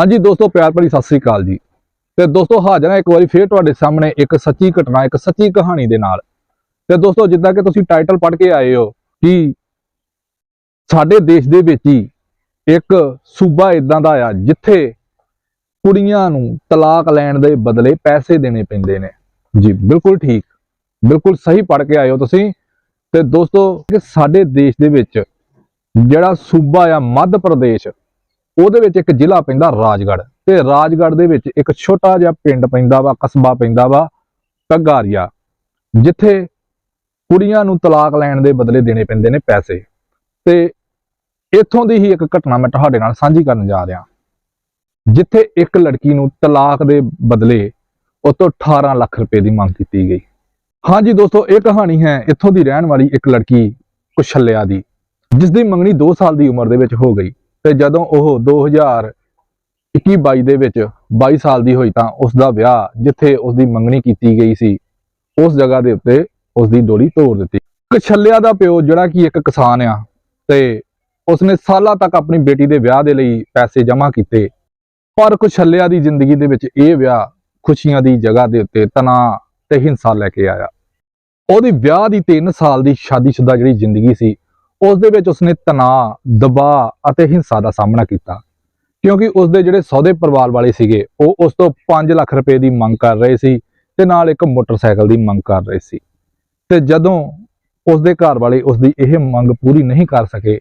ਹਾਂਜੀ ਦੋਸਤੋ, ਪਿਆਰ ਭਰੀ ਸਤਿ ਸ੍ਰੀ ਅਕਾਲ ਜੀ। ਤੇ ਦੋਸਤੋ, ਹਾਜ਼ਰ ਹਾਂ ਇੱਕ ਵਾਰੀ ਫੇਰ ਤੁਹਾਡੇ ਸਾਹਮਣੇ ਇੱਕ ਸੱਚੀ ਘਟਨਾ, ਇੱਕ ਸੱਚੀ ਕਹਾਣੀ ਦੇ ਨਾਲ। ਤੇ ਦੋਸਤੋ, ਜਿੱਦਾਂ ਕਿ ਤੁਸੀਂ ਟਾਈਟਲ ਪੜ੍ਹ ਕੇ ਆਏ ਹੋ ਕਿ ਸਾਡੇ ਦੇਸ਼ ਦੇ ਵਿੱਚ ਹੀ ਇੱਕ ਸੂਬਾ ਇਦਾਂ ਦਾ ਆ ਜਿੱਥੇ ਕੁੜੀਆਂ ਨੂੰ ਤਲਾਕ ਲੈਣ ਦੇ ਬਦਲੇ ਪੈਸੇ ਦੇਣੇ ਪੈਂਦੇ ਨੇ। ਜੀ, ਬਿਲਕੁਲ ਠੀਕ। ਬਿਲਕੁਲ ਸਹੀ ਪੜ੍ਹ ਕੇ ਆਏ ਹੋ ਤੁਸੀਂ। ਤੇ ਦੋਸਤੋ ਕਿ ਸਾਡੇ ਦੇਸ਼ ਦੇ ਵਿੱਚ ਜਿਹੜਾ ਸੂਬਾ ਆ, ਮੱਧ ਪ੍ਰਦੇਸ਼ ਉਹਦੇ ਵਿੱਚ ਇੱਕ ਜ਼ਿਲ੍ਹਾ ਪੈਂਦਾ ਰਾਜਗੜ੍ਹ ਤੇ ਰਾਜਗੜ੍ਹ ਦੇ ਵਿੱਚ ਇੱਕ ਛੋਟਾ ਜਿਹਾ ਪਿੰਡ ਪੈਂਦਾ ਵਾ, ਕਸਬਾ ਪੈਂਦਾ ਵਾ ਕਗਾਰੀਆ ਜਿੱਥੇ ਕੁੜੀਆਂ ਨੂੰ ਤਲਾਕ ਲੈਣ ਦੇ ਬਦਲੇ ਦੇਣੇ ਪੈਂਦੇ ਨੇ ਪੈਸੇ। ਤੇ ਇੱਥੋਂ ਦੀ ਹੀ ਇੱਕ ਘਟਨਾ ਮੈਂ ਤੁਹਾਡੇ ਨਾਲ ਸਾਂਝੀ ਕਰਨ ਜਾ ਰਿਹਾ। ਜਿੱਥੇ ਇੱਕ ਲੜਕੀ ਨੂੰ ਤਲਾਕ ਦੇ ਬਦਲੇ ਉਹ ਤੋਂ 18 ਲੱਖ ਰੁਪਏ ਦੀ ਮੰਗ ਕੀਤੀ ਗਈ। ਹਾਂਜੀ ਦੋਸਤੋ, ਇਹ ਕਹਾਣੀ ਹੈ ਇੱਥੋਂ ਦੀ ਰਹਿਣ ਵਾਲੀ ਇੱਕ ਲੜਕੀ ਕੁਸ਼ਲਿਆ ਦੀ ਜਿਸ ਦੀ ਮੰਗਣੀ 2 ਸਾਲ ਦੀ ਉਮਰ ਦੇ ਵਿੱਚ ਹੋ ਗਈ। ਤੇ ਜਦੋਂ ਉਹ 2021-22 ਦੇ ਵਿੱਚ 22 ਸਾਲ ਦੀ ਹੋਈ ਤਾਂ ਉਸ ਦਾ ਵਿਆਹ ਜਿੱਥੇ ਉਸ ਦੀ ਮੰਗਣੀ ਕੀਤੀ ਗਈ ਸੀ, ਉਸ ਜਗ੍ਹਾ ਦੇ ਉੱਤੇ ਉਸ ਦੀ ਡੋਲੀ ਤੋੜ ਦਿੱਤੀ। ਕਛੱਲਿਆ ਦਾ ਪਿਓ ਜਿਹੜਾ ਕਿ ਇੱਕ ਕਿਸਾਨ ਆ ਤੇ ਉਸਨੇ ਸਾਲਾਂ ਤੱਕ ਆਪਣੀ ਬੇਟੀ ਦੇ ਵਿਆਹ ਦੇ ਲਈ ਪੈਸੇ ਜਮ੍ਹਾਂ ਕੀਤੇ। ਪਰ ਕੁਸ਼ੱਲਿਆ ਦੀ ਜ਼ਿੰਦਗੀ ਦੇ ਵਿੱਚ ਇਹ ਵਿਆਹ ਖੁਸ਼ੀਆਂ ਦੀ ਜਗ੍ਹਾ ਦੇ ਉੱਤੇ ਤਣਾਅ ਤੇ ਹਿੰਸਾ ਲੈ ਕੇ ਆਇਆ। ਉਹਦੀ ਵਿਆਹ ਦੀ 3 ਸਾਲ ਦੀ ਸ਼ਾਦੀशुदा ਜਿਹੜੀ ਜ਼ਿੰਦਗੀ ਸੀ ਉਸ ਦੇ ਵਿੱਚ ਉਸਨੇ ਤਣਾਅ, ਦਬਾਅ ਅਤੇ ਹਿੰਸਾ ਦਾ ਸਾਹਮਣਾ ਕੀਤਾ। ਕਿਉਂਕਿ ਉਸ ਦੇ ਜਿਹੜੇ ਸੌਦੇ ਪਰਿਵਾਰ ਵਾਲੇ ਸੀਗੇ, ਉਹ ਉਸ ਤੋਂ 5 ਲੱਖ ਰੁਪਏ ਦੀ ਮੰਗ ਕਰ ਰਹੇ ਸੀ ਤੇ ਨਾਲ ਇੱਕ ਮੋਟਰਸਾਈਕਲ ਦੀ ਮੰਗ ਕਰ ਰਹੇ ਸੀ। ਤੇ ਜਦੋਂ ਉਸ ਦੇ ਘਰ ਵਾਲੇ ਉਸ ਦੀ ਇਹ ਮੰਗ ਪੂਰੀ ਨਹੀਂ ਕਰ ਸਕੇ,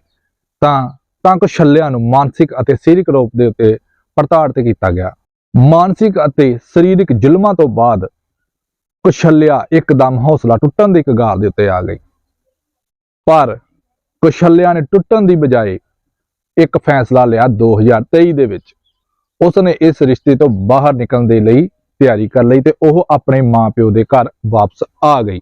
ਤਾਂ ਤਾਂ ਕੁਸ਼ਲਿਆ ਨੂੰ ਮਾਨਸਿਕ ਅਤੇ ਸਰੀਰਕ ਰੂਪ ਦੇ ਉੱਤੇ ਪ੍ਰਤਾੜਿਤ ਕੀਤਾ ਗਿਆ। ਮਾਨਸਿਕ ਅਤੇ ਸਰੀਰਕ ਜ਼ੁਲਮਾਂ ਤੋਂ ਬਾਅਦ ਕੁਸ਼ਲਿਆ ਇੱਕਦਮ ਹੌਸਲਾ ਟੁੱਟਣ ਦੀ ਕਗਾਰ ਦੇ ਉੱਤੇ ਆ ਗਈ। ਪਰ ਕੁਸ਼ਲਿਆ ਨੇ ਟੁੱਟਣ ਦੀ ਬਜਾਏ ਇੱਕ ਫੈਸਲਾ ਲਿਆ 2023 ਦੇ ਵਿੱਚ। ਉਸ ਨੇ ਇਸ ਰਿਸ਼ਤੇ ਤੋਂ ਬਾਹਰ ਨਿਕਲਣ ਦੇ ਲਈ ਤਿਆਰੀ ਕਰ ਲਈ ਤੇ ਉਹ ਆਪਣੇ ਮਾਪਿਓ ਦੇ ਘਰ ਵਾਪਸ ਆ ਗਈ।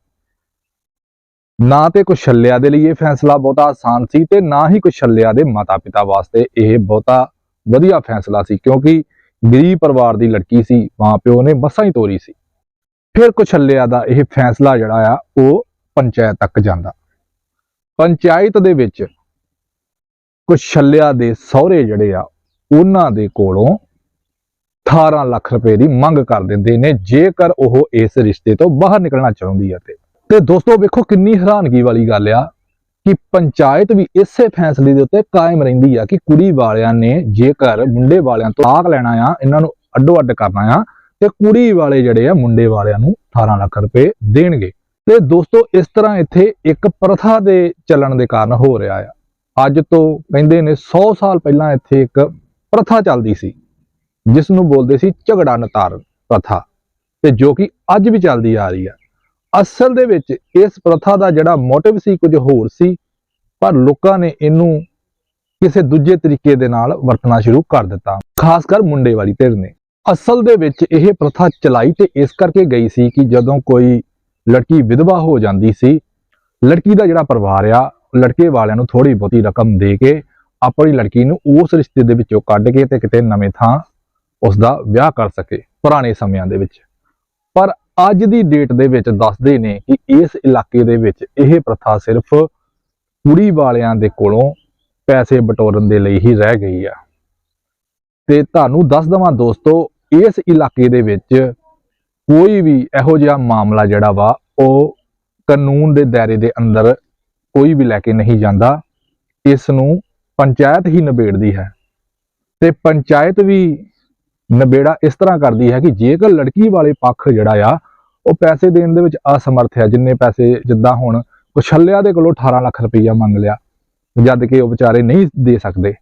ਨਾ ਤੇ ਕੁਸ਼ਲਿਆ ਦੇ ਲਈ ਇਹ ਫੈਸਲਾ ਬਹੁਤਾ ਆਸਾਨ ਸੀ ਤੇ ਨਾ ਹੀ ਕੁਸ਼ਲਿਆ ਦੇ ਮਾਤਾ-ਪਿਤਾ ਵਾਸਤੇ ਇਹ ਬਹੁਤਾ ਵਧੀਆ ਫੈਸਲਾ ਸੀ ਕਿਉਂਕਿ ਗਰੀਬ ਪਰਿਵਾਰ ਦੀ ਲੜਕੀ ਸੀ, ਮਾਪਿਓ ਨੇ ਮਸਾਂ ਹੀ ਤੋਰੀ ਸੀ। ਫਿਰ ਕੁਸ਼ਲਿਆ ਦਾ ਇਹ ਫੈਸਲਾ ਜਿਹੜਾ ਆ, ਉਹ ਪੰਚਾਇਤ ਤੱਕ ਜਾਂਦਾ। ਪੰਚਾਇਤ ਦੇ ਵਿੱਚ ਕੁਸ਼ਲਿਆ ਦੇ ਸਹੁਰੇ ਜਿਹੜੇ ਆ, ਉਹਨਾਂ ਦੇ ਕੋਲੋਂ 18 ਲੱਖ ਰੁਪਏ ਦੀ ਮੰਗ ਕਰ ਦਿੰਦੇ ਨੇ, ਜੇਕਰ ਉਹ ਇਸ ਰਿਸ਼ਤੇ ਤੋਂ ਬਾਹਰ ਨਿਕਲਣਾ ਚਾਹੁੰਦੀ ਹੈ ਤੇ। ਤੇ ਦੋਸਤੋ, ਵੇਖੋ ਕਿੰਨੀ ਹੈਰਾਨਗੀ ਵਾਲੀ ਗੱਲ ਆ ਕਿ ਪੰਚਾਇਤ ਵੀ ਇਸੇ ਫੈਸਲੇ ਦੇ ਉੱਤੇ ਕਾਇਮ ਰਹਿੰਦੀ ਆ ਕਿ ਕੁੜੀ ਵਾਲਿਆਂ ਨੇ ਜੇਕਰ ਮੁੰਡੇ ਵਾਲਿਆਂ ਤੋਂ ਆਗ ਲੈਣਾ ਆ, ਇਹਨਾਂ ਨੂੰ ਅੱਡੋ ਅੱਡ ਕਰਨਾ ਆ, ਤੇ ਕੁੜੀ ਵਾਲੇ ਜਿਹੜੇ ਆ, ਮੁੰਡੇ ਵਾਲਿਆਂ ਨੂੰ 18 ਲੱਖ ਰੁਪਏ ਦੇਣਗੇ। ਤੇ ਦੋਸਤੋ, ਇਸ ਤਰ੍ਹਾਂ ਇੱਥੇ ਇੱਕ ਪ੍ਰਥਾ ਦੇ ਚੱਲਣ ਦੇ ਕਾਰਨ ਹੋ ਰਿਹਾ ਆ। ਅੱਜ ਤੋਂ ਕਹਿੰਦੇ ਨੇ 100 ਸਾਲ ਪਹਿਲਾਂ ਇੱਥੇ ਇੱਕ ਪ੍ਰਥਾ ਚੱਲਦੀ ਸੀ ਜਿਸ ਨੂੰ ਬੋਲਦੇ ਸੀ ਝਗੜਾ ਨਤਾਰਨ ਪ੍ਰਥਾ, ਤੇ ਜੋ ਕਿ ਅੱਜ ਵੀ ਚੱਲਦੀ ਆ ਰਹੀ ਆ। ਅਸਲ ਦੇ ਵਿੱਚ ਇਸ ਪ੍ਰਥਾ ਦਾ ਜਿਹੜਾ ਮੋਟਿਵ ਸੀ, ਕੁਝ ਹੋਰ ਸੀ, ਪਰ ਲੋਕਾਂ ਨੇ ਇਹਨੂੰ ਕਿਸੇ ਦੂਜੇ ਤਰੀਕੇ ਦੇ ਨਾਲ ਵਰਤਣਾ ਸ਼ੁਰੂ ਕਰ ਦਿੱਤਾ, ਖਾਸ ਕਰ ਮੁੰਡੇ ਵਾਲੀ ਧਿਰ ਨੇ। ਅਸਲ ਦੇ ਵਿੱਚ ਇਹ ਪ੍ਰਥਾ ਚਲਾਈ ਤੇ ਇਸ ਕਰਕੇ ਗਈ ਸੀ ਕਿ ਜਦੋਂ ਕੋਈ ਲੜਕੀ ਵਿਧਵਾ ਹੋ ਜਾਂਦੀ ਸੀ। ਲੜਕੀ ਦਾ ਜਿਹੜਾ ਪਰਿਵਾਰ ਆ, ਲੜਕੇ ਵਾਲਿਆਂ ਨੂੰ ਥੋੜੀ ਬਹੁਤੀ ਰਕਮ ਦੇ ਕੇ ਆਪਣੀ ਲੜਕੀ ਨੂੰ ਉਸ ਰਿਸ਼ਤੇ ਦੇ ਵਿੱਚੋਂ ਕੱਢ ਕੇ ਤੇ ਕਿਤੇ ਨਵੇਂ ਥਾਂ ਉਸ ਦਾ ਵਿਆਹ ਕਰ ਸਕੇ ਪੁਰਾਣੇ ਸਮਿਆਂ ਦੇ ਵਿੱਚ। ਪਰ ਅੱਜ ਦੀ ਡੇਟ ਦੇ ਵਿੱਚ ਦੱਸਦੇ ਨੇ ਕਿ ਇਸ ਇਲਾਕੇ ਦੇ ਵਿੱਚ ਇਹ ਪ੍ਰਥਾ ਸਿਰਫ ਕੁੜੀ ਵਾਲਿਆਂ ਦੇ ਕੋਲੋਂ ਪੈਸੇ ਬਟੋਰਨ ਦੇ ਲਈ ਹੀ ਰਹਿ ਗਈ ਆ। ਤੇ ਤੁਹਾਨੂੰ ਦੱਸ ਦਵਾਂ ਦੋਸਤੋ, ਇਸ ਇਲਾਕੇ ਦੇ ਵਿੱਚ ਕੋਈ ਵੀ ਇਹੋ ਜਿਹਾ ਮਾਮਲਾ ਜਿਹੜਾ ਵਾ, ਉਹ ਕਾਨੂੰਨ ਦੇ ਦਾਇਰੇ ਦੇ ਅੰਦਰ ਕੋਈ ਵੀ ਲੈ ਕੇ ਨਹੀਂ ਜਾਂਦਾ। ਇਸ ਨੂੰ ਪੰਚਾਇਤ ਹੀ ਨਿਬੇੜਦੀ ਹੈ ਤੇ ਪੰਚਾਇਤ ਵੀ ਨਿਬੇੜਾ ਇਸ ਤਰ੍ਹਾਂ ਕਰਦੀ ਹੈ ਕਿ ਜੇਕਰ ਲੜਕੀ ਵਾਲੇ ਪੱਖ ਜਿਹੜਾ ਆ, ਉਹ ਪੈਸੇ ਦੇਣ ਦੇ ਵਿੱਚ ਅਸਮਰਥ ਹੈ ਜਿੰਨੇ ਪੈਸੇ ਜਿੱਦਾਂ ਹੁਣ ਕੁਸ਼ਲਿਆ ਦੇ ਕੋਲੋਂ 18 ਲੱਖ ਰੁਪਈਆ ਮੰਗ ਲਿਆ, ਜਦ ਕਿ ਉਹ ਵਿਚਾਰੇ ਨਹੀਂ ਦੇ ਸਕਦੇ।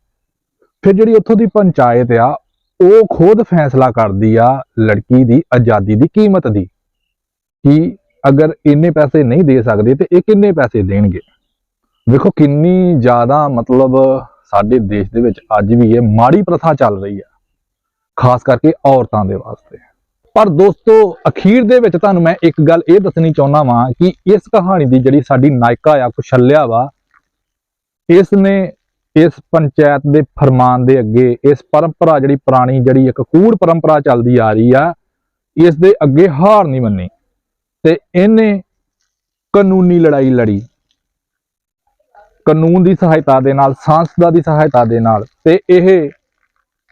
ਫਿਰ ਜਿਹੜੀ ਉੱਥੋਂ ਦੀ ਪੰਚਾਇਤ ਆ ਉਹ ਖੁਦ ਫੈਸਲਾ ਕਰਦੀ ਆ ਲੜਕੀ ਦੀ, ਆਜ਼ਾਦੀ ਦੀ ਕੀਮਤ ਦੀ ਕਿ ਅਗਰ ਇੰਨੇ ਪੈਸੇ ਨਹੀਂ ਦੇ ਸਕਦੇ ਤੇ ਇਹ ਕਿੰਨੇ ਪੈਸੇ ਦੇਣਗੇ। ਵੇਖੋ ਕਿੰਨੀ ਜ਼ਿਆਦਾ ਮਤਲਬ ਸਾਡੇ ਦੇਸ਼ ਦੇ ਵਿੱਚ ਅੱਜ ਵੀ ਇਹ ਮਾੜੀ ਪ੍ਰਥਾ ਚੱਲ ਰਹੀ ਆ, ਖਾਸ ਕਰਕੇ ਔਰਤਾਂ ਦੇ ਵਾਸਤੇ। ਪਰ ਦੋਸਤੋ, ਅਖੀਰ ਦੇ ਵਿੱਚ ਤੁਹਾਨੂੰ ਮੈਂ ਇੱਕ ਗੱਲ ਇਹ ਦੱਸਣੀ ਚਾਹੁੰਦਾ ਵਾਂ ਕਿ ਇਸ ਕਹਾਣੀ ਦੀ ਜਿਹੜੀ ਸਾਡੀ ਨਾਇਕਾ ਆ, ਕੁਸ਼ਲਿਆ ਵਾ, ਇਸ ਨੇ ਇਸ ਪੰਚਾਇਤ ਦੇ ਫਰਮਾਨ ਦੇ ਅੱਗੇ ਇਸ ਪਰੰਪਰਾ ਜਿਹੜੀ ਪੁਰਾਣੀ ਜਿਹੜੀ ਇੱਕ ਕੂੜ ਪਰੰਪਰਾ ਚੱਲਦੀ ਆ ਰਹੀ ਆ, ਇਸ ਦੇ ਅੱਗੇ ਹਾਰ ਨਹੀਂ ਮੰਨੀ ਤੇ ਇਹਨੇ ਕਾਨੂੰਨੀ ਲੜਾਈ ਲੜੀ। ਕਾਨੂੰਨ ਦੀ ਸਹਾਇਤਾ ਦੇ ਨਾਲ, ਸੰਸਦਾ ਦੀ ਸਹਾਇਤਾ ਦੇ ਨਾਲ ਤੇ ਇਹ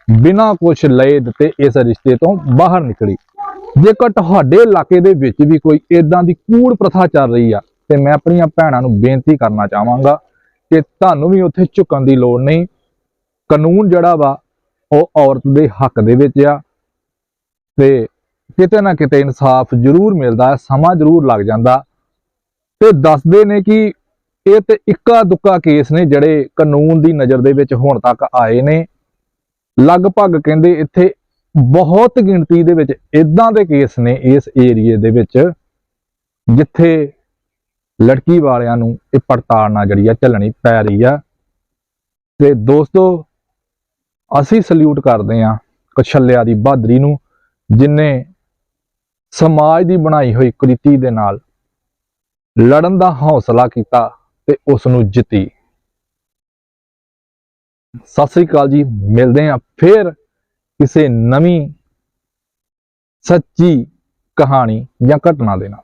ਬਿਨਾਂ ਕੁਝ ਲਏ ਦਿੱਤੇ ਇਸ ਰਿਸ਼ਤੇ ਤੋਂ ਬਾਹਰ ਨਿਕਲੀ। ਜੇਕਰ ਤੁਹਾਡੇ ਇਲਾਕੇ ਦੇ ਵਿੱਚ ਵੀ ਕੋਈ ਇਦਾਂ ਦੀ ਕੂੜ ਪ੍ਰਥਾ ਚੱਲ ਰਹੀ ਆ, ਤੇ ਮੈਂ ਆਪਣੀਆਂ ਭੈਣਾਂ ਨੂੰ ਬੇਨਤੀ ਕਰਨਾ ਚਾਹਾਂਗਾ ਕਿ ਤੁਹਾਨੂੰ ਵੀ ਉੱਥੇ ਝੁਕਣ ਦੀ ਲੋੜ ਨਹੀਂ। ਕਾਨੂੰਨ ਜਿਹੜਾ ਵਾ, ਉਹ ਔਰਤ ਦੇ ਹੱਕ ਦੇ ਵਿੱਚ ਆ। ਤੇ ਕਿਤੇ ਨਾ ਕਿਤੇ ਇਨਸਾਫ ਜ਼ਰੂਰ ਮਿਲਦਾ ਹੈ, ਸਮਾਂ ਜ਼ਰੂਰ ਲੱਗ ਜਾਂਦਾ। ਤੇ ਦੱਸਦੇ ਨੇ ਕਿ ਇਹ ਤੇ ਇੱਕਾ ਦੁੱਕਾ ਕੇਸ ਨੇ ਜਿਹੜੇ ਕਾਨੂੰਨ ਦੀ ਨਜ਼ਰ ਦੇ ਵਿੱਚ ਹੁਣ ਤੱਕ ਆਏ ਨੇ। ਲਗਭਗ ਕਹਿੰਦੇ ਇੱਥੇ ਬਹੁਤ ਗਿਣਤੀ ਦੇ ਵਿੱਚ ਇਦਾਂ ਦੇ ਕੇਸ ਨੇ ਇਸ ਏਰੀਏ ਦੇ ਵਿੱਚ, ਜਿੱਥੇ ਲੜਕੀ ਵਾਲਿਆਂ ਨੂੰ ਇਹ ਪੜਤਾੜਨਾ ਜਿਹੜੀ ਆ ਚੱਲਣੀ ਪੈ ਰਹੀ ਆ। ਤੇ ਦੋਸਤੋ, ਅਸੀਂ ਸਲੂਟ ਕਰਦੇ ਆ ਕਛੱਲਿਆ ਦੀ ਬਹਾਦਰੀ ਨੂੰ, ਜਿਨੇ ਸਮਾਜ ਦੀ ਬਣਾਈ ਹੋਈ ਕ੍ਰਿਤੀ ਦੇ ਨਾਲ ਲੜਨ ਦਾ ਹੌਸਲਾ ਕੀਤਾ ਤੇ ਉਸ ਨੂੰ ਜਿੱਤੀ। ਸਤਿ ਸ੍ਰੀ ਅਕਾਲ ਜੀ, ਮਿਲਦੇ ਆ ਫੇਰ ਕਿਸੇ ਨਵੀਂ ਸੱਚੀ ਕਹਾਣੀ ਜਾਂ ਘਟਨਾ ਦੇ ਨਾਲ।